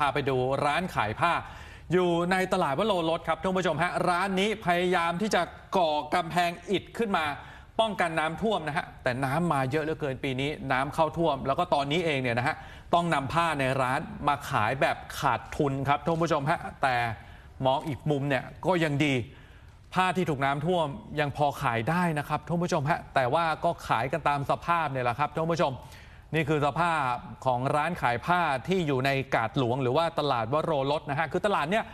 พาไปดูร้านขายผ้า อยู่ในตลาดวโรรสครับท่านผู้ชมฮะร้านนี้พยายามที่จะก่อกำแพงอิฐขึ้นมา ป้องกันน้ำท่วมนะฮะแต่น้ำมาเยอะเหลือเกินปีนี้ น้ำเข้าท่วม แล้วก็ตอนนี้เองเนี่ยนะฮะต้องนำผ้าในร้านมาขายแบบขาดทุนครับท่านผู้ชมฮะแต่มองอีกมุมเนี่ยก็ยังดี ผ้าที่ถูกน้ำท่วมยังพอขายได้นะครับท่านผู้ชมฮะแต่ว่าก็ขายกันตามสภาพเนี่ยแหละครับท่านผู้ชม นี่คือสภาพของร้านขายผ้าที่อยู่ในกาดหลวง หรือว่าตลาดวโรรสนะฮะ คือตลาดเนี่ย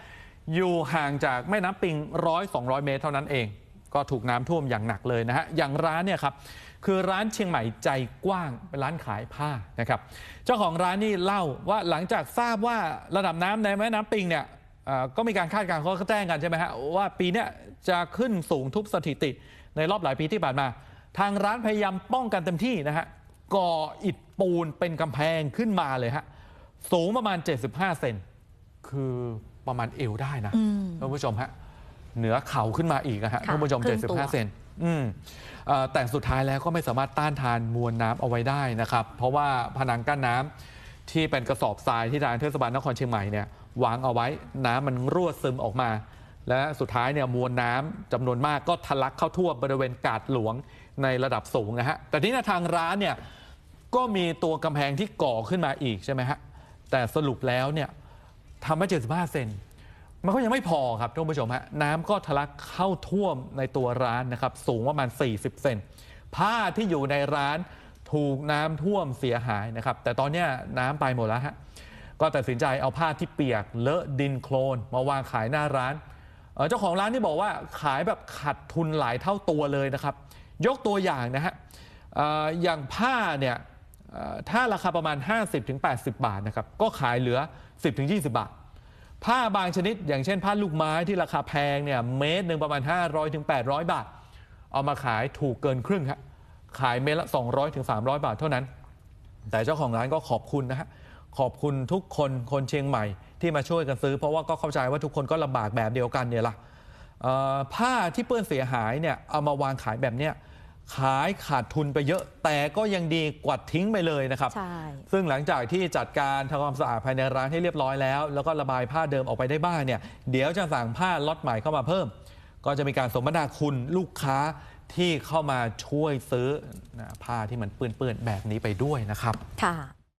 อยู่ห่างจากแม่น้ำปิงร้อยสองเมตรเท่านั้นเอง ก็ถูกน้ำท่วมอย่างหนักเลยนะฮะ อย่างร้านเนี่ยครับ คือร้านเชียงใหม่ใจกว้างเป็นร้านขายผ้านะครับ เจ้าของร้านนี่เล่าว่าหลังจากทราบว่าระดับน้ำในแม่น้ำปิงเนี่ยก็มีการคาดการณ์เขาก็แจ้งกันใช่ไหมฮะว่าปีนี้จะขึ้นสูงทุบสถิติในรอบหลายปีที่ผ่านมา ทางร้านพยายามป้องกันเต็มที่นะฮะก่ออิฐ ปูนเป็นกำแพงขึ้นมาเลยฮะ สูงประมาณ 75 เซนคือประมาณเอวได้นะอืมท่านผู้ชมฮะ เหนือเข่าขึ้นมาอีกนะฮะค่ะท่านผู้ชมครึ่งตัว75 เซนอืมเอ่อแต่สุดท้ายแล้วก็ไม่สามารถต้านทานมวลน้ำเอาไว้ได้นะครับ เพราะว่าผนังกั้นน้ำที่เป็นกระสอบทรายที่ทางเทศบาลนครเชียงใหม่เนี่ยวางเอาไว้น้ำมันรั่วซึมออกมา และสุดท้ายเนี่ยมวลน้ำจำนวนมากก็ทะลักเข้าท่วมบริเวณกาดหลวงในระดับสูงนะฮะแต่ที่หน้าทางร้านเนี่ย ก็มีตัวกำแพงที่ก่อขึ้นมาอีกใช่ไหมฮะ แต่สรุปแล้วเนี่ยทำไว้75 เซน มันก็ยังไม่พอครับท่านผู้ชมฮะ น้ำก็ทะลักเข้าท่วมในตัวร้านนะครับ สูงประมาณ 40 เซน ผ้าที่อยู่ในร้านถูกน้ำท่วมเสียหายนะครับ แต่ตอนเนี้ยน้ำไปหมดแล้วฮะ ก็ตัดสินใจเอาผ้าที่เปียกเลอะดินโคลนมาวางขายหน้าร้านเอ่อเจ้าของร้านนี่บอกว่าขายแบบขาดทุนหลายเท่าตัวเลยนะครับ ยกตัวอย่างนะฮะเอ่ออย่างผ้าเนี่ย ถ้าราคาประมาณ 50-80 บาทนะครับก็ขายเหลือ 10-20 บาท ผ้าบางชนิด อย่างเช่น ผ้าลูกไม้ที่ราคาแพงเนี่ยเมตรหนึ่งประมาณ 500ถึง800 บาท เอามาขายถูกเกินครึ่งครับขายเมตรละ 200ถึง300 บาทเท่านั้น แต่เจ้าของร้านก็ขอบคุณนะฮะขอบคุณทุกคนคนเชียงใหม่ที่มาช่วยกันซื้อ เพราะว่าก็เข้าใจว่าทุกคนก็ลำบากแบบเดียวกันเนี่ยล่ะเอ่อผ้าที่เปื้อนเสียหายเนี่ยเอามาวางขายแบบเนี้ย ขายขาดทุนไปเยอะ แต่ก็ยังดีกว่าทิ้งไปเลยนะครับ ใช่ ซึ่งหลังจากที่จัดการทำความสะอาดภายในร้านให้เรียบร้อยแล้ว แล้วก็ระบายผ้าเดิมออกไปได้บ้างเนี่ยเดี๋ยวจะสั่งผ้าล็อตใหม่เข้ามาเพิ่ม ก็จะมีการสมนาคุณลูกค้าที่เข้ามาช่วยซื้อนะผ้าที่มันเปื้อนๆแบบนี้ไปด้วยนะครับ ค่ะ